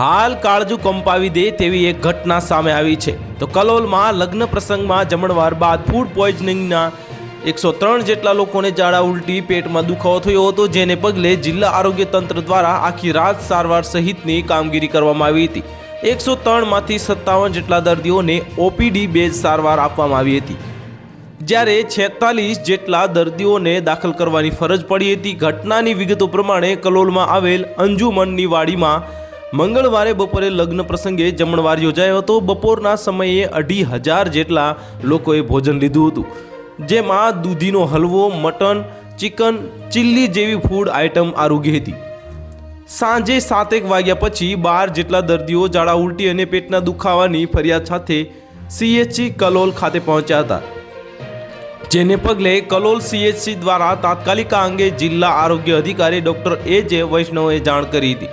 હાલ કાળજું કંપાવી દે તેવી એક ઘટના સામે આવી છે. તો કલોલમાં લગ્ન પ્રસંગમાં જમણવાર બાદ ફૂડ પોઈઝનિંગના એકસો ત્રણ જેટલા લોકોને ઝાડા ઉલટી પેટમાં દુખાવો થયો હતો, જેને પગલે જિલ્લા આરોગ્ય તંત્ર દ્વારા આખી રાત સારવાર સહિતની કામગીરી કરવામાં આવી હતી. એકસો ત્રણમાંથી સત્તાવન જેટલા દર્દીઓને ઓપીડી બેઝ સારવાર આપવામાં આવી હતી. જ્યારે છેતાલીસ જેટલા દર્દીઓને દાખલ કરવાની ફરજ પડી હતી, ઘટનાની વિગતો પ્રમાણે કલોલમાં આવેલ અંજુમનની વાડીમાં મંગળવારે બપોરે લગ્ન પ્રસંગે જમણવાર યોજાયો હતો. બપોરના સમયે અઢી હજાર જેટલા લોકોએ ભોજન લીધું હતું. જેમાં દૂધીનો હલવો, મટન, ચિકન, ચીલ્લી જેવી ફૂડ આઇટમ આરોગી હતી. સાંજે સાતેક વાગ્યા પછી બાર જેટલા દર્દીઓ ઝાડા ઉલટી અને પેટના દુખાવાની ફરિયાદ સાથે સીએચસી કલોલ ખાતે પહોંચ્યા હતા. જેને પગલે કલોલ સીએચસી દ્વારા તાત્કાલિક અંગે જિલ્લા આરોગ્ય અધિકારી ડોક્ટર એ જે વૈષ્ણવે જાણ કરી હતી.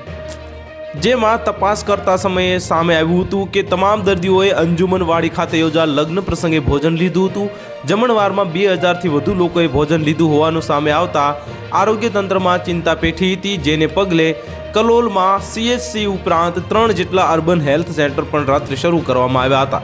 જેમાં તપાસ કરતા સમયે સામે આવ્યું હતું કે તમામ દર્દીઓએ અંજુમનવાડી ખાતે યોજાયેલ લગ્ન પ્રસંગે ભોજન લીધું હતું. જમણવારમાં બે હજારથી વધુ લોકોએ ભોજન લીધું હોવાનું સામે આવતા આરોગ્ય તંત્રમાં ચિંતા પેઠી હતી, જેને પગલે કલોલમાં સીએચસી ઉપરાંત ત્રણ જેટલા અર્બન હેલ્થ સેન્ટર પણ રાત્રે શરૂ કરવામાં આવ્યા હતા.